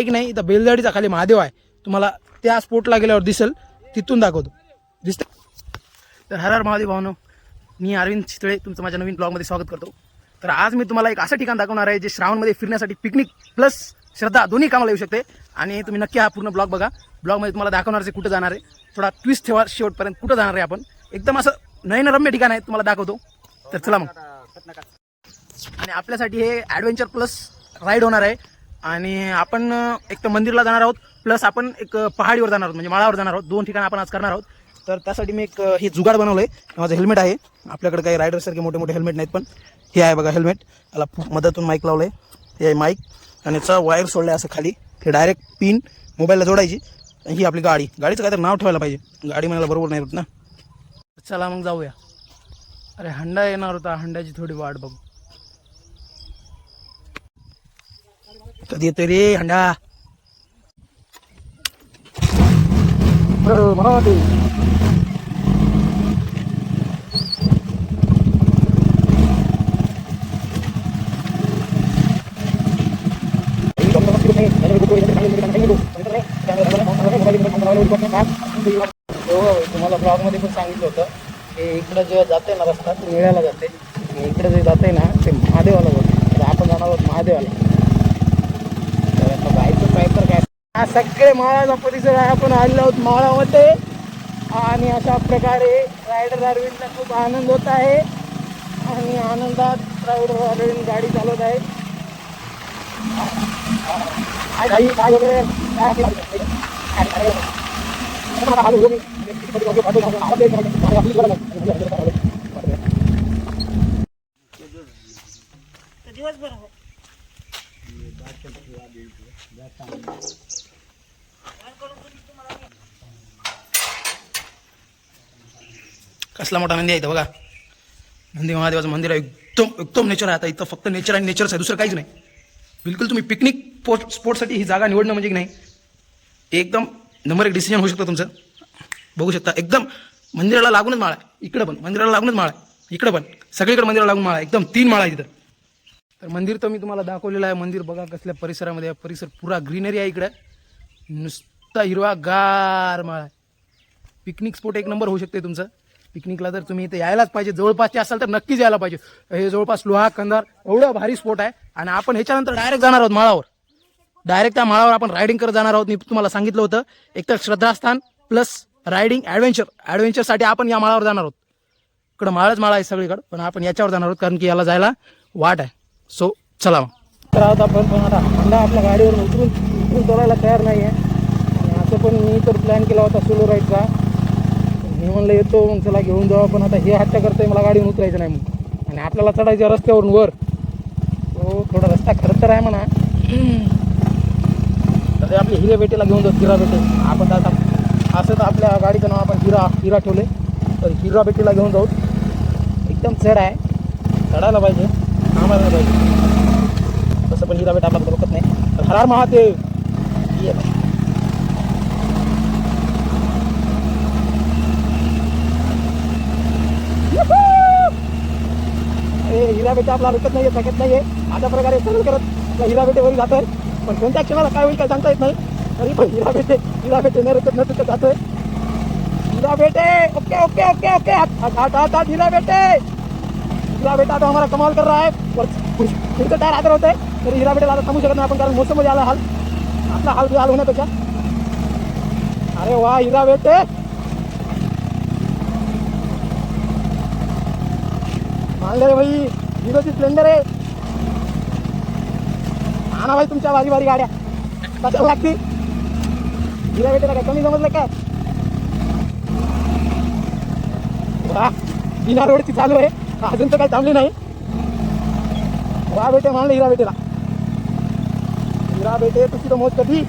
एक नाही? इथं बेलदाडीचा खाली महादेव आहे. तुम्हाला त्या स्पोटला गेल्यावर दिसेल. तिथून दाखवतो. दिसत तर हर हर महादेव भावनो मी अरविंद चितळे तुमचं माझ्या नवीन ब्लॉगमध्ये स्वागत करतो. तर आज मी तुम्हाला एक असं ठिकाण दाखवणार आहे जे श्रावणमध्ये फिरण्यासाठी पिकनिक प्लस श्रद्धा दोन्ही कामाला येऊ शकते. आणि तुम्ही नक्की हा पूर्ण ब्लॉग बघा. ब्लॉगमध्ये तुम्हाला दाखवणार आहे कुठं जाणार आहे. थोडा ट्विस्ट ठेवा शेवटपर्यंत कुठं जाणार आहे आपण. एकदम असं नयनरम्य ठिकाण आहे तुम्हाला दाखवतो. तर चला मग. आणि आपल्यासाठी हे ॲडव्हेंचर प्लस राईड होणार आहे. आणि आपण एक तर मंदिरला जाणार आहोत प्लस आपण एक पहाडीवर जाणार आहोत म्हणजे माळावर जाणार आहोत. दोन ठिकाण आपण आज करणार आहोत. तर त्यासाठी मी एक हे जुगाड बनवलं आहे माझं हेल्मेट आहे. आपल्याकडे काही रायडरसारखे मोठे मोठे हेल्मेट नाहीत पण. हे आहे बघा हेल्मेट याला पु- मधातून माईक लावलं आहे हे आहे माईक आणि याचा वायर सोडलं आहे असं खाली. हे डायरेक्ट पिन मोबाईलला जोडायची. ही आपली गाडी. गाडीचं काहीतरी नाव ठेवायला पाहिजे. गाडी म्हणायला बरोबर नाही होत ना. चला मग जाऊया. अरे हंडा येणार होता. हंड्याची थोडी वाट बघू. कधी येतोय रे हंडा? तुम्हाला ब्लॉगमध्ये पण सांगितलं होतं की इकडं जे जाते ना रस्ता ते निळ्याला जाते इकडं जे जाते ना ते महादेवाला जाते आपण जाणार आहोत महादेवाला तर आता जायचं काय तर काय हा सगळे माळाचा परिसर आहे. आपण आलेलो आहोत माळामध्ये. आणि अशा प्रकारे रायडर अरविंदला खूप आनंद होत आहे. आणि आनंदात रायडर अरविंद गाडी चालवत आहे. काय काही काय वगैरे काय काय- काय- कसला मोठा नंदी आहे इथं बघा. नंदी महादेवाचं मंदिर आहे. एकदम एकदम नेचर आहे. आता इथं फक्त नेचर आणि नेचरच आहे. दुसरं काहीच नाही. बिलकुल तुम्ही पिकनिक पोस्ट स्पोर्टसाठी ही जागा निवडणं म्हणजे की नाही एकदम नंबर एक डिसिजन होऊ शकतं तुमचं. बघू शकता. एकदम मंदिराला लागूनच माळा आहे. इकडं पण. मंदिराला लागूनच माळ आहे. इकडं पण. सगळीकडे मंदिराला लागून माळा आहे. एकदम तीन माळा आहे तिथं. तर मंदिर तर मी तुम्हाला दाखवलेलं आहे. मंदिर बघा कसल्या परिसरामध्ये आहे. परिसर पुरा ग्रीनरी आहे इकडं. नुसता हिरवा गार माळ आहे. पिकनिक स्पॉट एक नंबर होऊ शकते तुमचं. पिकनिकला जर तुम्ही इथे यायलाच पाहिजे. जवळपासचे असाल तर नक्कीच यायला पाहिजे. हे जवळपास लोहा कंधार एवढं भारी स्पॉट आहे. आणि आपण ह्याच्यानंतर डायरेक्ट जाणार आहोत माळावर. डायरेक्ट त्या माळावर आपण रायडिंग करत जाणार आहोत. मी तुम्हाला सांगितलं होतं एक तर श्रद्धास्थान प्लस रायडिंग ॲडव्हेंचर ॲडव्हेंचरसाठी आपण या माळावर जाणार आहोत. इकडं माळच माळा आहे सगळीकडं पण आपण याच्यावर जाणार आहोत कारण की याला जायला वाट आहे. सो चला मग. तर आहोत आपण पण आता अंडा आपल्या गाडीवर उतरून उतरून तोडायला तयार नाही आहे असं पण मी तर प्लॅन केला होता सोलो राईडचा मी म्हणलं येतो मग चला घेऊन जाऊ पण आता हे हत्या करतोय मला गाडीवर उतरायचं नाही मग आणि आपल्याला चढायचं रस्त्यावरून वर. तो थोडा रस्ता खरं तर आहे म्हणा. तर आपली हिरे बेटीला घेऊन जाऊ हिरा बेटे. आपण आता असं तर आपल्या गाडीचं नाव आपण हिरा हिरा ठेवले तर हिरा बेटीला घेऊन जाऊ. एकदम चढ आहे. चढायला पाहिजे. थांबायला पाहिजे. तसं पण हिरा बेट आपल्याला रोकत नाही. तर हरार महादेव ये बाई. अरे हिरा बेटे आपला रुकत नाहीये थकत नाहीये. अशा प्रकारे सरळ करत हिरा बेटे वरी जातोय. पण कोणत्या क्षणाला काय होईल काय सांगता येत नाही. तरी पण हिरा बेटे हिरा बेटे न रुकत न जात जातोय. हिरा बेटे ओके ओके ओके ओके. हाथ हाथ हाथ हिरा बेटे. हिरा बेटा तो हमारा कमाल कर रहा है. पुढचं टायर आदर होत आहे तरी हिरा बेटेला आता थांबू शकत नाही आपण कारण मोसममध्ये आला हाल. आपला हाल हाल होण्यापेक्षा. अरे वा हिरा बेटे. मानले रे भाई हिरोची स्प्लेंडर आहे. आणा भाई तुमच्या बारी बारी गाड्या. कशाला लागतील? हिरा भेटेला काय कमी समजलं काय? वा बिना रोडची चालू आहे. अजून तर काही थांबली नाही. वा बेटे मानले हिरा बेटेला. हिरा बेटे तुझी तर मोज कधी?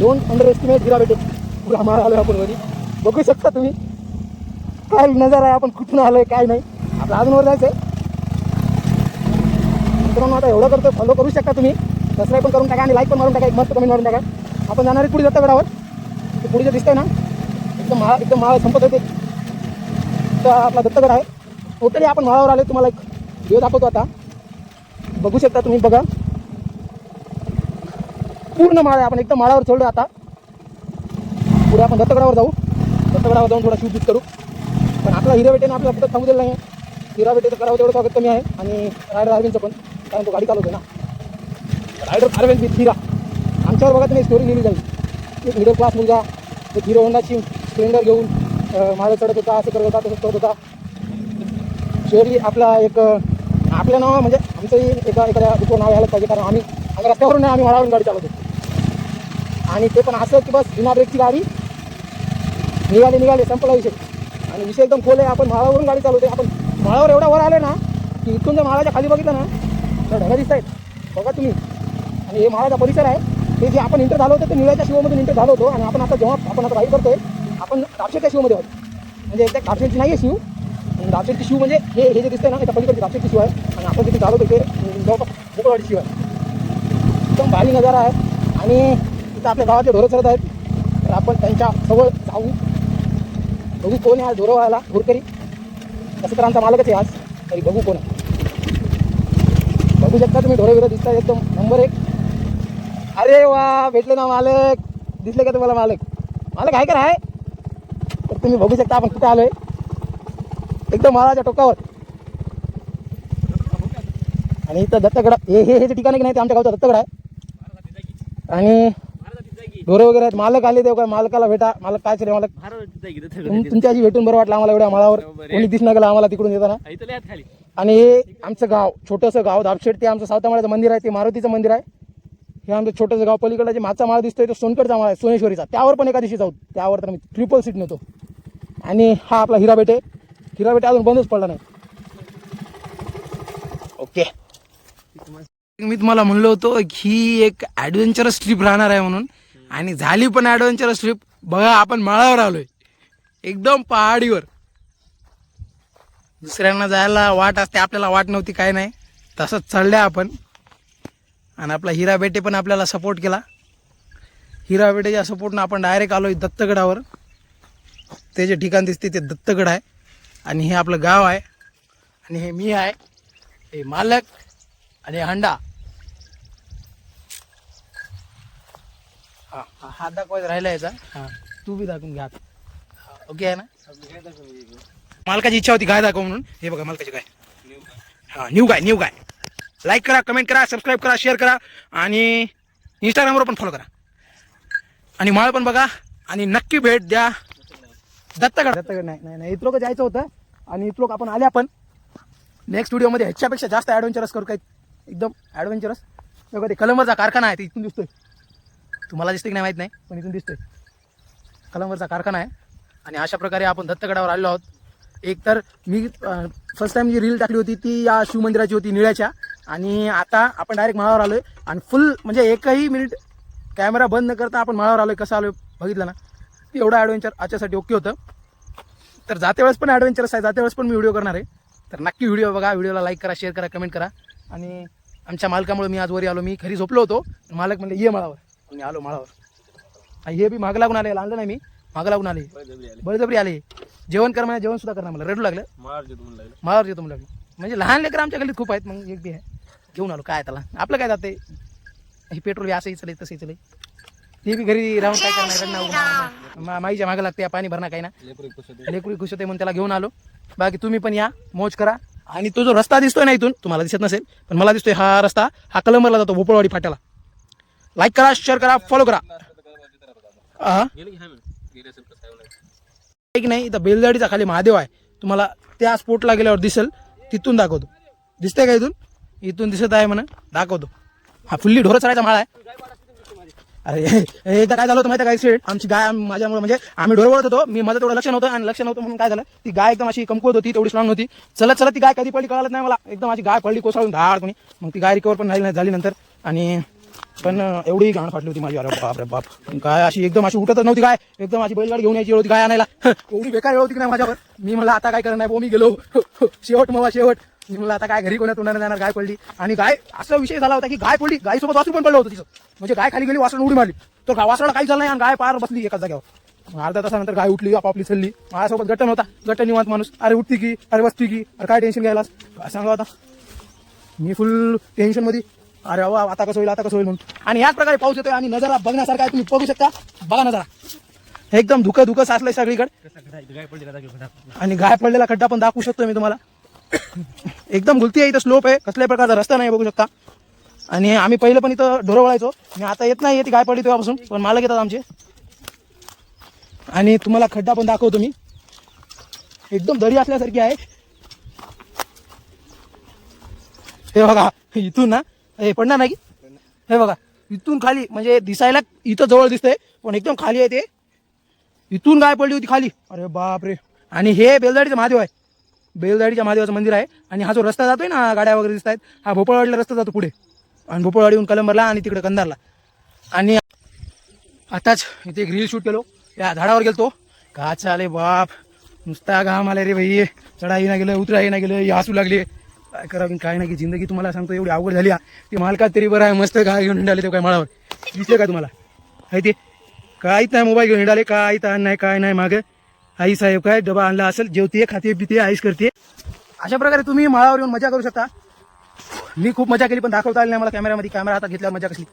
डोंट अंडर एस्टिमेट हिरा बेटे. पुरा मारा आलो आपण वरी. बघू शकता तुम्ही. काय नजर आहे आपण कुठून आलोय काय नाही. आपलं अजूनवर जायचंय. मित्रांनो आता एवढं करतो फॉलो करू शकता तुम्ही. सबस्क्राईब पण करून टाका आणि लाईक पण मारून टाका एक मस्त कमेंट मारून टाका. आपण जाणारे पुढे जाता गडावर ते पुढे जे दिसतंय ना एकदम महा एकदम महा संपत होते. तर आपला दत्तगड आहे. टोटली आपण माळावर आले तुम्हाला एक व्हिडिओ दाखवतो आता. बघू शकता तुम्ही बघा. पूर्ण माळ आहे आपण एकदम माळावर चढलो आता. पुढे आपण दत्तगडावर जाऊ. दत्तगडावर जाऊन थोडा शूट करू. पण आपला हिरा बेटेनं आपला फक्त थांबू दिलं नाही हिरा बेटेचं करावं तेवढं स्वागत कमी आहे. आणि रायडर अरविंदचं पण कारण तो गाडी चालवतो ना. Rider Arvind with Hira. आमच्यावर बघा तुम्ही स्टोरी लिहिली जाईल. एक मिडल क्लास मुलगा एक हिरो होंडाची स्प्लेंडर घेऊन माझं मागे चढत होता असं करत होता तसं करत होता. शेअरली आपला एक आपल्या आपलं नाव म्हणजे आमचंही एका एखाद्या दुसरं नाव यायला पाहिजे कारण आम्ही आम्ही रस्त्यावरून नाही आम्ही माळावरून गाडी चालवतो आणि ते पण असं की बस बिना ब्रेकची गाडी निघाली निघाले संपला विषय. आणि विषय एकदम खोल आहे. आपण माळावरून गाडी चालवते आपण माळावर एवढा वर आले ना की इथून जर माळाच्या खाली बघितलं ना तर ढगा दिसत आहेत बघा तुम्ही. आणि हे माळाचा परिसर आहे. ते जे आपण इंटर झालो होतो ते निळ्याच्या शिवमधून इंटर झालो होतो. आणि आपण आता जेव्हा आपण आता गाडी करतोय आपण कापशेच्या शिवमध्ये आहोत. म्हणजे एकदा कापशेची नाही आहे शिव आणि दापशेची शिव म्हणजे हे हे जे दिसतंय ना त्या पलीकडची दापशेची शिव आहे. आणि आपण तिथे चालवतो ते जवळपास भोकळवाडी शिव आहे. एकदम भारी नजारा आहे. आणि तिथं आपल्या गावातले ढोरं चरत आहेत. तर आपण त्यांच्या जवळ जाऊ. बघू कोण आहे आज ढोरं व्हायला घोरकरी तसं तर आमचा मालकच आहे आज. तरी बघू कोण आहे. बघू शकता तुम्ही ढोरविरोध दिसता एकदम. नंबर एक. अरे वा भेटले ना मालक. दिसले का तुम्हाला मालक? मालक आहे का आहे तर तुम्ही बघू शकता आपण कुठे आलोय. एकदम माळाच्या टोकावर. आणि इथं दत्तगड हे हे हे ठिकाण आहे की नाही ते आमच्या गावचा दत्तगड आहे. आणि ढोरे वगैरे आहेत मालक आले तेव्हा काय मालकाला भेटा मालक काय रे मालक. तुम- तुमच्याशी भेटून बरं वाटलं आम्हाला एवढ्या माळावर. कोणी दिसणं गेलं आम्हाला तिकडून येताना. खाली. आणि हे आमचं गाव छोटंसं गाव दापशेट ते आमचं सावतामाळ्याचं मंदिर आहे ते मारुतीचं मंदिर आहे. हे आमचं छोटंसं गाव पलीकडला जे माचा माळ दिसतोय तो सोनकडचा माळ आहे सोनेश्वरीचा. त्यावर पण एका दिवशी जाऊ त्यावर तर मी ट्रिपल सीट नव्हतो आणि हा आपला हिरा बेटे. हिरा बेटे अजून बंदच पडला नाही. ओके. मी तुम्हाला म्हणलो होतो ही एक ॲडव्हेंचरस ट्रिप राहणार आहे म्हणून. आणि झाली पण ॲडव्हेंचरस ट्रिप बघा आपण माळावर आलोय. एकदम पहाडीवर. दुसऱ्यांना जायला वाट असते आपल्याला वाट नव्हती काय नाही. तसंच चढल्या आपण. आणि आपला हिरा बेटे पण आपल्याला सपोर्ट केला. हिरा बेटेच्या सपोर्टनं आपण डायरेक्ट आलो दत्तगडावर. ते जे ठिकाण दिसते ते दत्तगड आहे. आणि हे आपलं गाव आहे. आणि हे मी आहे. हे मालक. आणि हंडा. हा हा, हात दाखवायचा राहिला याचा. हा. तू बी दाखवून घ्या ओके आहे ना? मालकाची इच्छा होती गाय दाखव म्हणून. हे बघा मालकाची गाय हा न्यू गाय न्यू गाय लाईक करा कमेंट करा सबस्क्राईब करा शेअर करा आणि इंस्टाग्रामवर पण फॉलो करा. आणि माळ पण बघा आणि नक्की भेट द्या. दत्तगड. दत्तगड नाही नाही नाही. इथलोक जायचं होतं आणि इथलोक आपण आले आपण. नेक्स्ट व्हिडिओमध्ये ह्याच्यापेक्षा जास्त ॲडव्हेंचरस करू काही. एकदम ॲडव्हेंचरस बघा ते कलंबरचा कारखाना आहे ते इथून दिसतोय. तुम्हाला दिसते की नाही माहीत नाही पण इथून दिसतोय. कलंबरचा कारखाना आहे. आणि अशा प्रकारे आपण दत्तगडावर आलेलो आहोत. एक तर मी फर्स्ट टाइम जी रील टाकली होती ती या शिवमंदिराची होती निळ्याच्या. आणि आता आपण डायरेक्ट माळावर आलोय. आणि फुल म्हणजे एकही मिनिट कॅमेरा बंद न करता आपण माळावर आलोय. कसं आलोय बघितलं ना? ते एवढं ॲडव्हेंचर आजच्यासाठी ओके होतं. तर जाते वेळेस पण ॲडव्हेंचरस आहे. जाते वेळेस पण मी व्हिडिओ करणार आहे. तर नक्की व्हिडिओ बघा. व्हिडिओला लाईक करा शेअर करा कमेंट करा. आणि आमच्या मालकामुळे मी आज वरी आलो. मी खरी झोपलो होतो. मालक म्हणजे ये माळावर. आलो माळावर. आणि हे बी मागं लागून आले लागलं नाही मी. मागं लागून आले. बळजबरी आले. जेवण कर म्हणजे जेवण सुद्धा करणार मला. रडू लागलं. माळावर जेवतो म्हणलं म्हणजे लहान लेकर आमच्या गलीत खूप आहेत मग एक बी आहे. घेऊन आलो. काय त्याला? आपलं काय जाते हे पेट्रोल बी असंही चले तसंही चले ते बी घरी राहून काय करणार? माईच्या मागं लागते पाणी भरणं काही ना. लेकरी खुश होते म्हणून त्याला घेऊन आलो. बाकी तुम्ही पण या मौज करा. आणि तो जो रस्ता दिसतोय ना इथून तुम्हाला दिसत नसेल पण मला दिसतोय हा रस्ता हा कलंबरला जातो भोपळवाडी फाट्याला. लाईक करा शेअर करा फॉलो करा. हा की नाही इथं बेलदाडीचा खाली महादेव आहे. तुम्हाला त्या स्पोटला गेल्यावर दिसेल तिथून दाखवतो. दिसतंय का इथून? इथून दिसत आहे म्हणा दाखवतो. हा फुल्ली ढोरं चढायचा माळा आहे. अरे हे- एकदा काय झालं होतं माहिती आहे काय सेट आमची गाय माझ्यामुळे म्हणजे आम्ही ढोर वळत होतो. मी माझं तेवढं लक्ष नव्हतं आणि लक्ष नव्हतं म्हणून काय झालं? ती गाय एकदम अशी कमकुवत होती तेवढी स्ट्रॉंग होती. चलत चलत ती गाय कधी पडली कळालंच नाही मला. एकदम माझी गाय पडली कोसळून धाड कोणी. मग ती गाय रिकवर पण झाली नाही झाली नंतर. आणि पण एवढी घाण फाटली होती माझी. अरे बाप रे बाप. गाय अशी एकदम अशी उठतच नव्हती गाय. एकदम माझी बैलगाडी घेऊन यायची होती गाय आणायला. एवढी बेकार वेळ होती की नाही माझ्यावर. मी म्हणलं आता काय करणार? नाही भाऊ, मी गेलो. शेवट मग शेवट. मी म्हणलं आता काय घरी कोणा तोंडाने जाणार? गाय पडली. आणि गाय असा विषय झाला होता की गाय पडली गायसोबत वासरू पण पडलं होतं तिचं. म्हणजे गाय खाली गेली वासरून उडी मारली. तर गा- वासराला काही झालं नाही आणि गाय पार बसली एकाच जाग्यावर अर्धा तासानंतर गाय उठली आपापली चलली माझ्यासोबत गट्टन होता गट्टन निवांत माणूस. अरे उठती की? अरे बसती की? अरे काय टेन्शन घ्यायलास? काय सांगा आता? मी फुल टेन्शनमध्ये. अरे वा आता कसं होईल आता कसं होईल म्हणून. आणि याच प्रकारे पाऊस येतोय आणि नजारा बघण्यासारखा आहे तुम्ही बघू शकता. बघा नजारा. एकदम धुकं धुकं साचलंय सगळीकडे. आणि गाय पडलेला खड्डा पण दाखवू शकतो मी तुम्हाला. एकदम गुलती आहे इथं स्लोप आहे कसल्याही प्रकारचा रस्ता नाही बघू शकता. आणि आम्ही पहिलं पण इथं ढोरं वळायचो. मी आता येत नाही ती गाय पडली तेव्हापासून पण मालक येतात आमचे. आणि तुम्हाला खड्डा पण दाखवतो मी. एकदम दरी असल्यासारखी आहे. हे बघा इथून ना हे पडणार नाही की? हे बघा इथून खाली म्हणजे दिसायला इथं जवळ दिसतंय पण एकदम खाली आहे ते. इथून गाय पडली होती खाली. अरे बाप रे आणि हे बेलदाडीचं महादेव आहे. बेलदाडीच्या महादेवाचं मंदिर आहे. आणि हा जो रस्ता जातोय ना गाड्या वगैरे दिसत आहेत हा भोपळवाडीला रस्ता जातो पुढे. आणि भोपळवाडीहून कलंबरला आणि तिकडे कंधारला. आणि आताच इथे एक रील शूट केलो. या झाडावर गेलतो. का चाले बाप. नुसता घाम आले रे भाई चढाई ना गेलं उतराही ना गेलं हसू लागले. काय करावं काय नाही की जिंदगी तुम्हाला सांगतो एवढी अवघड झाली आहे. ती मालकात तरी बरं आहे मस्त काय घेऊन हिंडाले ते काय माळावर. दिसले का तुम्हाला? आहे ते? काहीच नाही मोबाईल घेऊन हिंडाले काय ताण नाही काय नाही मागे. आई साहेब काय डबा आणला असेल जेवते खाते पिते आईस करते अशा प्रकारे तुम्ही माळावर येऊन मजा करू शकता. मी खूप मजा केली पण दाखवता आली नाही मला कॅमेऱ्यामध्ये कॅमेरा हातात घेतल्यावर मजा कशी?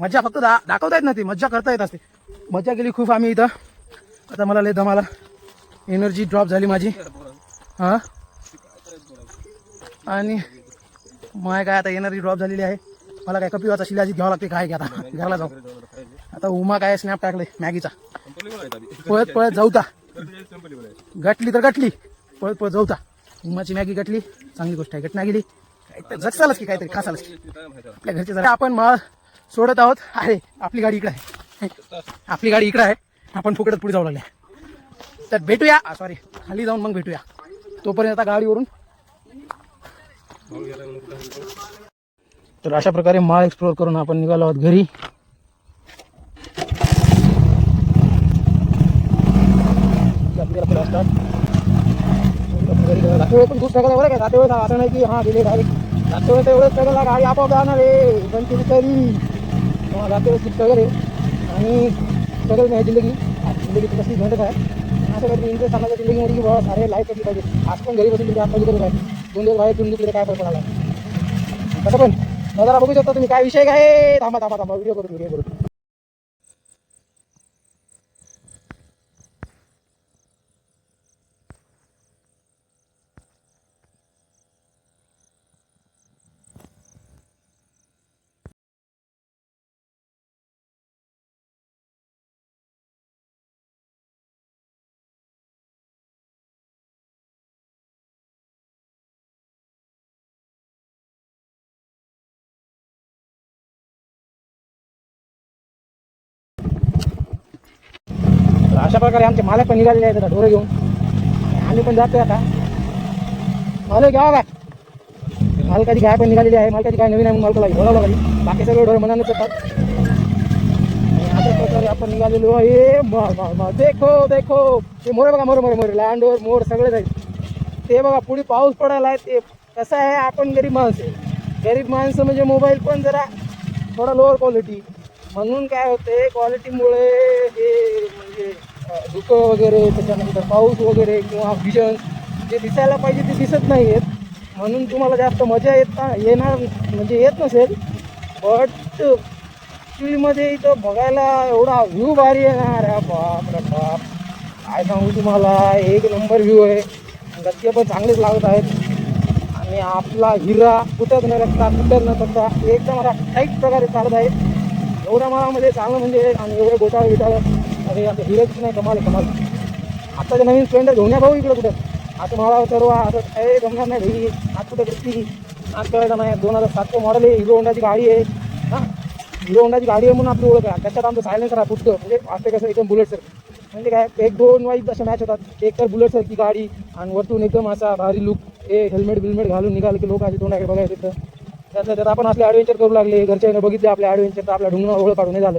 मजा फक्त दा दाखवता येत नाही मजा करता येत असते. मजा केली खूप आम्ही इथं. आता मला लय दमाला एनर्जी ड्रॉप झाली माझी. हां? आणि माय काय आता एनर्जी ड्रॉप झालेली आहे. मला काय कपिवाचा शिलाजी घ्यावा लागते काय घ्या आता? घराला जाऊ. आता उमा काय स्नॅप टाकले मॅगीचा. पळत पळत जाऊता गटली तर गटली. पळत पळत जाऊता उमाची मॅगी गटली. चांगली गोष्ट आहे गटना गेली. काय जगसालच की काहीतरी खासालच की. आपल्या घरचे जरा आपण माळ सोडत आहोत. अरे आपली गाडी इकडे आहे. आपली गाडी इकडे आहे. आपण फुकटत पुढे जाऊ लागले तर भेटूया. सॉरी खाली जाऊन मग भेटूया. तोपर्यंत आता गाडीवरून तर अशा प्रकारे माळ एक्सप्लोर करून आपण निघालो आहोत घरी. जाते पण खूप काय असं नाही की हां गेले डायरेक्ट जाते वेळेस एवढं गाडी आपोआप जाणार आहे पण तरी जाते खूप आहे आणि सगळं नाही जिंदगी जिंदगी कसली घडत आहे असं काहीतरी इंटरेस्ट सांगायचं की बाबा सारे लाईफ कशी पाहिजे आज पण घरी बसून तुम्ही आज करत दोन दिवस बाहेर तुम्ही तिकडे काय फरक पडाला कसं पण जरा बघू शकता तुम्ही काय विषय काय थांबा थांबा थांबा व्हिडिओ करून व्हिडिओ करून तर अशा प्रकारे आमचे मालक पण निघालेले आहेत ढोरं घेऊन. आम्ही पण जातोय आता. मालक घ्यावा काय मालकाची गाय पण निघालेली आहे. मालकाची काय नवीन आहे मालकाला बोलावं लागली बाकी सगळे ढोरं मनाने करतात अशा प्रकारे आपण निघालेलो आहे. म- देखो देखो. ते मोरे बघा मोरे मोरे मोरे. लँडवर मोर सगळे जाईल ते बघा पुढे पाऊस पडायला आहे. ते कसं आहे? आपण गरीब माणसं गरीब माणसं म्हणजे मोबाईल पण जरा थोडा लोअर क्वालिटी म्हणून काय होते क्वालिटीमुळे हे म्हणजे धुकं वगैरे त्याच्यानंतर पाऊस वगैरे किंवा विजन जे दिसायला पाहिजे ते दिसत नाही आहेत. म्हणून तुम्हाला जास्त मजा येत येणार म्हणजे येत नसेल. बट ॲक्च्युलीमध्ये इथं बघायला एवढा व्ह्यू भारी येणार. आहे बाप रे बाप. काय सांगू तुम्हाला एक नंबर व्ह्यू आहे. गच्चे पण चांगलेच लागत आहेत. आणि आपला हिरा कुठं न रखता कुठं न करता एकदम मला टाईट प्रकारे चालत आहे एवढ्या म्हणजे चांगलं म्हणजे आणि एवढे गोटाळ बिटाळ अरे आता हिराची नाही कमाल कमाल आता ते नवीन स्प्लेंडर घेऊन या भाऊ इकडं कुठं? आता मला सर्व असं ए जमणार नाही भाई आज कुठं घेतली आज कळलं नाही दोन हजार सातचं मॉडेल आहे हिरो होंडाची गाडी आहे. हां? हिरो होंडाची गाडी आहे म्हणून आपली ओळख आहे. त्याच्यात आमचं सायलेन्सर आहे फुटतं म्हणजे असं कसं एकदम बुलेट सर म्हणजे काय एक दोन वाईज अशा मॅच होतात एक तर बुलेट सारखी गाडी आणि वरतून एकदम असा भारी लुक हे हेल्मेट बिल्मेट घालून निघाले की लोक असे तोंडाकडे बघायला तर त्यातल्या त्यात आपण आपले ॲडव्हेंचर करू लागले घरच्या बघितले आपले ॲडव्हेंचर तर आपल्या ढुंगणं ओळख काढून नाही झालं.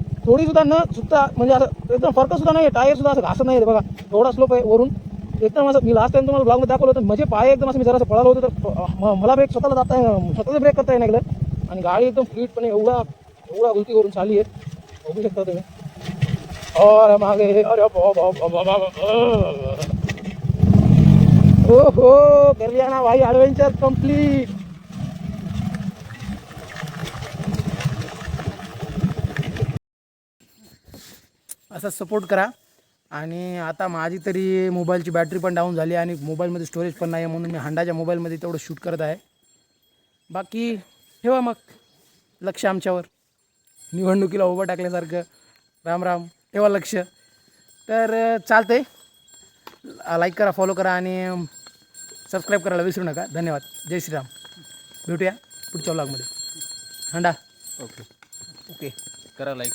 थोडी सुद्धा न सुद्धा म्हणजे असं एकदम फरक सुद्धा नाही टायर सुद्धा असं घासत नाही बघा. एवढा स्लोप आहे वरून. एकदम असं मी लास्ट टाइम तुम्हाला ब्लॉगमध्ये दाखवलं होतं माझे पाय एकदम असं मी जरासं पळालो होतो तर मला ब्रेक स्वतःला जाता स्वतःच ब्रेक करता येईल आणि गाडी एकदम स्पीडपणे एवढा एवढा गलती करून चालली आहे. बघू शकता तुम्ही. और मागे अरे हो हो कर लिया ना भाई ॲडव्हेंचर कंप्लीट असा सपोर्ट करा. आणि आता माझी तरी मोबाईलची बॅटरी पण डाऊन झाली आणि मोबाईलमध्ये स्टोरेज पण नाही आहे म्हणून मी हांडाच्या मोबाईलमध्ये तेवढं शूट करत आहे. बाकी ठेवा मग लक्ष आमच्यावर. निवडणुकीला उभं टाकल्यासारखं. राम राम ठेवा लक्ष. तर अं, चालतंय. लाईक करा फॉलो करा आणि सबस्क्राईब करायला विसरू नका. धन्यवाद. जय श्रीराम. भेटूया पुढच्या ब्लॉगमध्ये हंडा. ओके. ओके करा लाईक